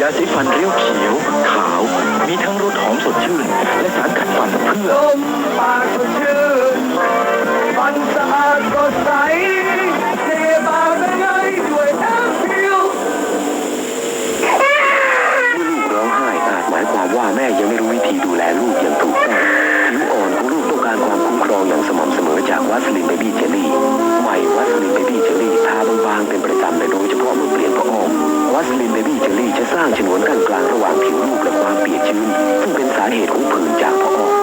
ยาสีฟันเรียวเขียว ขาว มีทั้งรสหอมสดชื่น และสารขัดฟันเพื่อลมปากสดชื่นฟันสะอาดก็ใสเทบาไปเลยด้วยน้ำเพียวเมื่อลูกร้องไห้อาจหมายความว่าแม่ยังไม่รู้วิธีดูแลลูกอย่างถูกต้องผิวอ่อนของลูกต้องการความคุ้มครองอย่างสม่ำเสมอจากวัสลินเบบี้เจลลี่ใหม่วัสลินเบบี้เจลลี่ทาบางๆเป็นประจำแต่โวลินเบบี้เจลลี่จะสร้างฉนวนกั้นกลางระหว่างผิวลูกและความเปียกชื้น ซึ่งเป็นสาเหตุของผื่นจากพอออก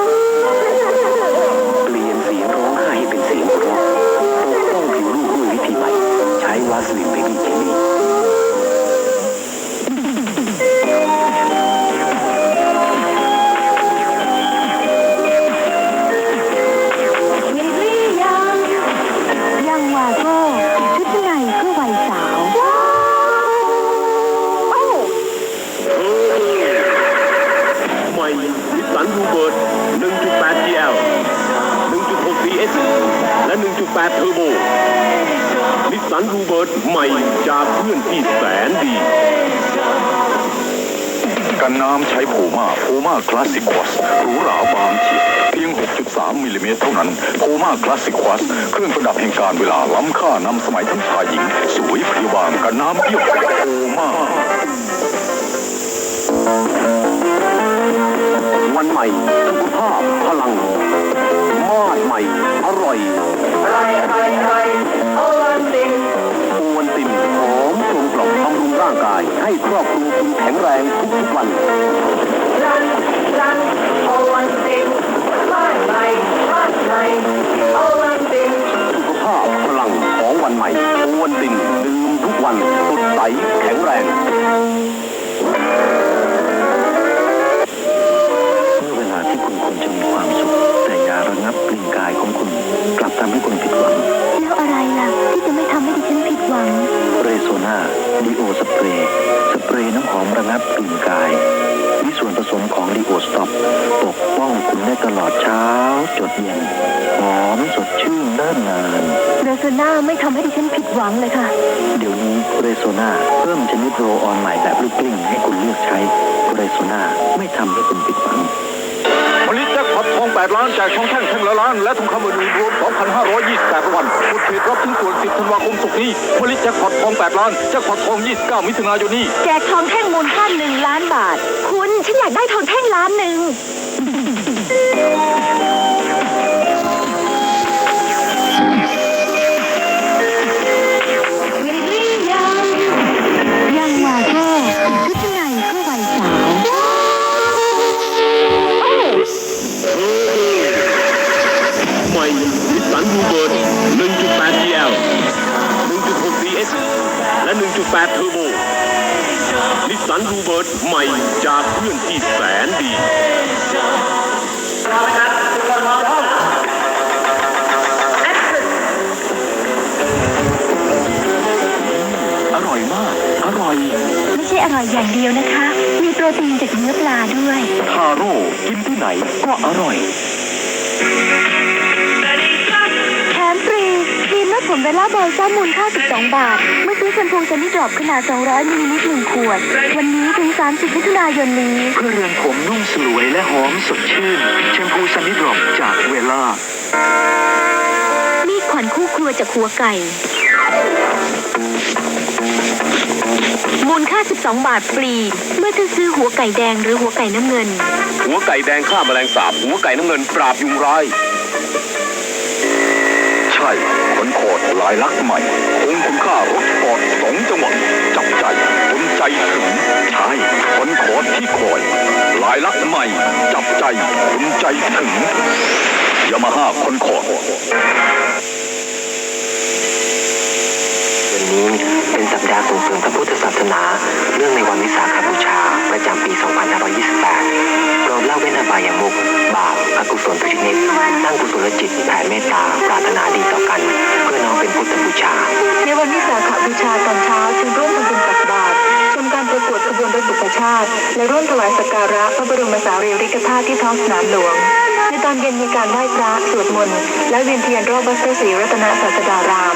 8เทอร์โบนิสสันรูเบิร์ตใหม่จากเพื่อนที่แสนดี กันน้ำใช้ผูมาผูมาคลาสสิกวอสหรูหราบางเฉียบเพียง 6.3 มิลลิเมตรเท่านั้นผูมาคลาสสิกวอสเครื่องประดับแห่งการเวลาล้ำค่านำสมัยทั้งชายหญิง สวยพริบางกันน้ำเยี่ยมผูมา ให้ครอบครัวคุณแข็งแรงทุกๆวัน รย์น้ำหอมระงับกลิ่นกาย มีส่วนผสมของดีโอสต็อปปกป้องคุณได้ตลอดเช้า จดเย็นหอมสดชื่นเนิ่นนานเรโซน่าไม่ทำให้ดิฉันผิดหวังเลยค่ะ เดี๋ยวนี้เรโซนาเพิ่มชนิดโรลออนใหม่แบบลูกกลิ้งให้คุณเลือกใช้เรโซนาไม่ทำให้คุณผิดหวัง 8 ล้านแจกทองแท่งแท่งละล้าน และทองคำอื่นรวม 2,528รางวัลกดเพจรับชิ้นส่วน 10 ธันวาคมศุกร์นี้ผลิตแจ็คพอตทอง 8 ล้านแจ็คพอตทอง 29 มิถุนายนนี้ แจกทองแท่งมูลค่าหนึ่งล้านบาท คุณฉันอยากได้ทองแท่งล้านหนึ่ง สสันรูเบิร์ต1.8 GL 1.6 DS และ 1.8 เทอร์โบนิสสันรูเบิร์ตใหม่จากเพื่อนที่แสนดีอร่อยมาก อร่อย ไม่ใช่อร่อยอย่างเดียวนะคะ มีโปรตีนจากเนื้อปลาด้วย ทาโร่กินที่ไหนก็อร่อยแถมฟรีครี มนวดผมเวล่าบอยซ่ามูลค่า 12 บาท เมื่อซื้อแชมพูซันนี่ดรอปขนาด 200มิลลิลิตร1ขวด วันนี้ถึง 30มิถุนายนนี้ เพื่อเรือนผมนุ่มสลวยและหอมสดชื่น แชมพูซันนี่ดรอปจากเวล่า มีดขวัญคู่ครัวจากหัวไก่ มูลค่า 12 บาทฟรี เมื่อซื้อหัวไก่แดงหรือหัวไก่น้ำเงิน หัวไก่แดงฆ่าแมลงสาบ หัวไก่น้ำเงินปราบยุงร้าย ใช่ ขนโคดลายลักษณ์ใหม่คงคุณค่ารถสปอร์ตสองจังหวะจับใจคนใจถึงใช่ขนโคดที่คอยลายลักษณ์ใหม่ จับใจคนใจถึงยามาฮ่าคนโคดวันนี้เป็นสัปดาห์ส่งเสริมพระพุทธศาสนา เรื่องในวันวิสาขบูชา ประจำปี 2528 อกุศลทุกชนิดตั้งกุศลจิตแผ่เมตตาปรารถนาดีต่อกัน เพื่อน้องเป็นพุทธบูชา ในวันวิสาขบูชาตอนเช้าจึงร่วมทำบุญตักบาตรชมการประกวดขบวนรถบุพชาติ และร่วมถวายสักการะพระบรมสารีริกธาตุที่ท้องสนามหลวง ในตอนเย็นมีการไหว้พระสวดมนต์และเวียนเทียนรอบวัดพระศรีรัตนศาสดาราม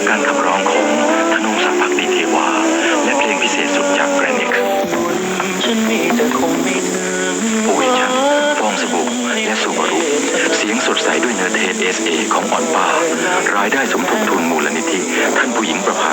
จากการขับร้องของธนงศักดิ์พักดีเทวา และเพลงพิเศษสุดจากแกรนิกปุ๋ยฉันฟองสบู่และสุบารุเสียงสดใสด้วยเนื้อเทศเอสเอของอ่อนป้ารายได้สมทบทุนมูลนิธิ ท่านผู้หญิงประภา